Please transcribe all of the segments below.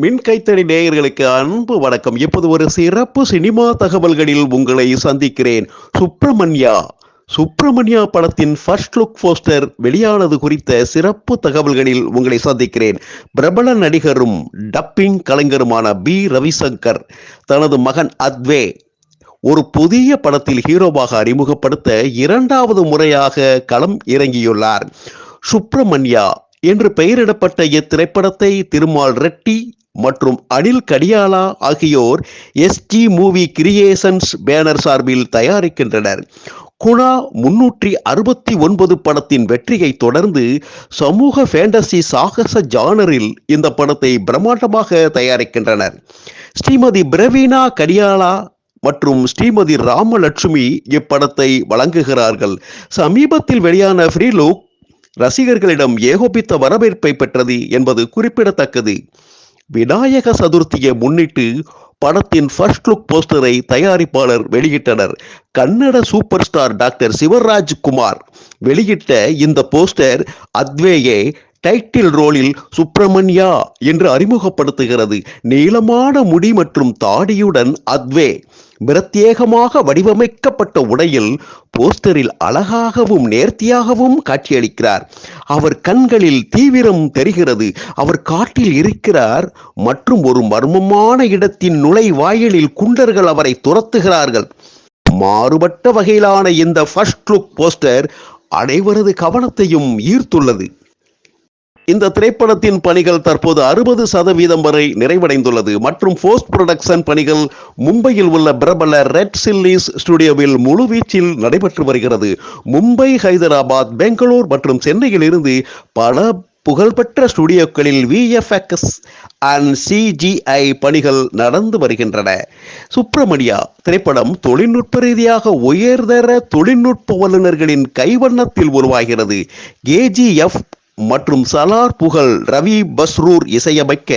மின் கைத்தறி நேயர்களுக்கு அன்பு வணக்கம். இப்போது ஒரு சிறப்பு சினிமா தகவல்களில் உங்களை சந்திக்கிறேன். சுப்பிரமணியா. சுப்பிரமணியா படத்தின் ஃபர்ஸ்ட் லுக் போஸ்டர் வெளியானது குறித்த சிறப்பு தகவல்களில் உங்களை சந்திக்கிறேன். பிரபல நடிகரும் டப்பிங் கலைஞருமான பி ரவிசங்கர். தனது மகன் அத்வே ஒரு புதிய படத்தில் ஹீரோவாக அறிமுகப்படுத்த இரண்டாவது முறையாக களம் இறங்கியுள்ளார். சுப்பிரமணியா என்று பெயரிடப்பட்ட இத்திரைப்படத்தை திருமால் ரெட்டி மற்றும் அனில் கடியாலா ஆகியோர் எஸ்ஜி மூவி கிரியேஷன்ஸ் பேனர் சார்பில் தயாரிக்கின்றனர். குணா முன்னூற்றி அறுபத்தி ஒன்பது படத்தின் வெற்றியை தொடர்ந்து சமூக ஃபேண்டசி சாகச ஜானரில் இந்த படத்தை பிரம்மாண்டமாக தயாரிக்கின்றனர். ஸ்ரீமதி பிரவீனா கடியாலா மற்றும் ஸ்ரீமதி ராமலட்சுமி இப்படத்தை வழங்குகிறார்கள். சமீபத்தில் வெளியான ஃப்ரீ லுக் ரசிகர்களிடம் ஏகோபித்த வரவேற்பை பெற்றது என்பது குறிப்பிடத்தக்கது. விநாயக சதுர்த்தியை முன்னிட்டு படத்தின் ஃபர்ஸ்ட் லுக் போஸ்டரை தயாரிப்பாளர் வெளியிட்டனர். Kannada super star doctor Shivaraj Kumar வெளியிட்ட இந்த போஸ்டர் அத்வேயே டைட்டில் ரோலில் சுப்பிரமணியா என்று அறிமுகப்படுத்துகிறது. நீளமான முடி மற்றும் தாடியுடன் அத்வே பிரத்யேகமாக வடிவமைக்கப்பட்ட உடையில் போஸ்டரில் அழகாகவும் நேர்த்தியாகவும் காட்சியளிக்கிறார். அவர் கண்களில் தீவிரம் தெரிகிறது. அவர் காட்டில் இருக்கிறார் மற்றும் ஒரு மர்மமான இடத்தின் நுழைவாயிலில் குண்டர்கள் அவரை துரத்துகிறார்கள். மாறுபட்ட வகையிலான இந்த ஃபர்ஸ்ட் லுக் போஸ்டர் அனைவரது கவனத்தையும் ஈர்த்துள்ளது. இந்த திரைப்படத்தின் பணிகள் தற்போது அறுபது சதவீதம் வரை நிறைவடைந்துள்ளது. மற்றும் போஸ்ட் புரொடக்ஷன் பணிகள் மும்பையில் உள்ள பிரபல ரெட் சில்லிஸ் ஸ்டுடியோவில் முழுவீச்சில் நடைபெற்று வருகிறது. மும்பை ஹைதராபாத் பெங்களூர் மற்றும் சென்னையில் இருந்து பல புகழ்பெற்ற ஸ்டுடியோக்களில் விஎஃப்எக்ஸ் அண்ட் சிஜிஐ பணிகள் நடந்து வருகின்றன. சுப்பிரமணியா திரைப்படம் தொழில்நுட்ப ரீதியாக உயர்தர தொழில்நுட்ப வல்லுநர்களின் கைவண்ணத்தில் உருவாகிறது. கேஜிஎஃப் மற்றும் சலார் புகழ் ரவி பஸ்ரூர் இசையமைக்க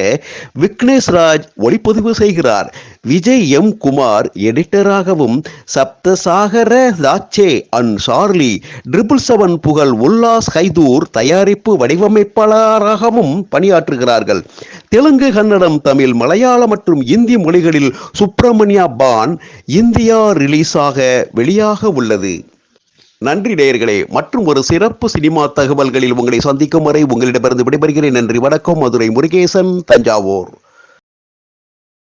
விக்னேஷ் ராஜ் ஒளிப்பதிவு செய்கிறார். Vijay M Kumar எடிட்டராகவும் Saptasagara Daache and Charlie triple seven புகழ் உல்லாஸ் ஹைதூர் தயாரிப்பு வடிவமைப்பாளராகவும் பணியாற்றுகிறார்கள். தெலுங்கு கன்னடம் தமிழ் மலையாளம் மற்றும் இந்தி மொழிகளில் சுப்பிரமணியா பான் இந்தியா ரிலீஸாக வெளியாக உள்ளது. நன்றி நேயர்களே மற்றும் ஒரு சிறப்பு சினிமா தகவல்களில் உங்களை சந்திக்கும் வரை உங்களிடமிருந்து விடைபெறுகிறேன். நன்றி வணக்கம். மதுரை முருகேசன் தஞ்சாவூர்.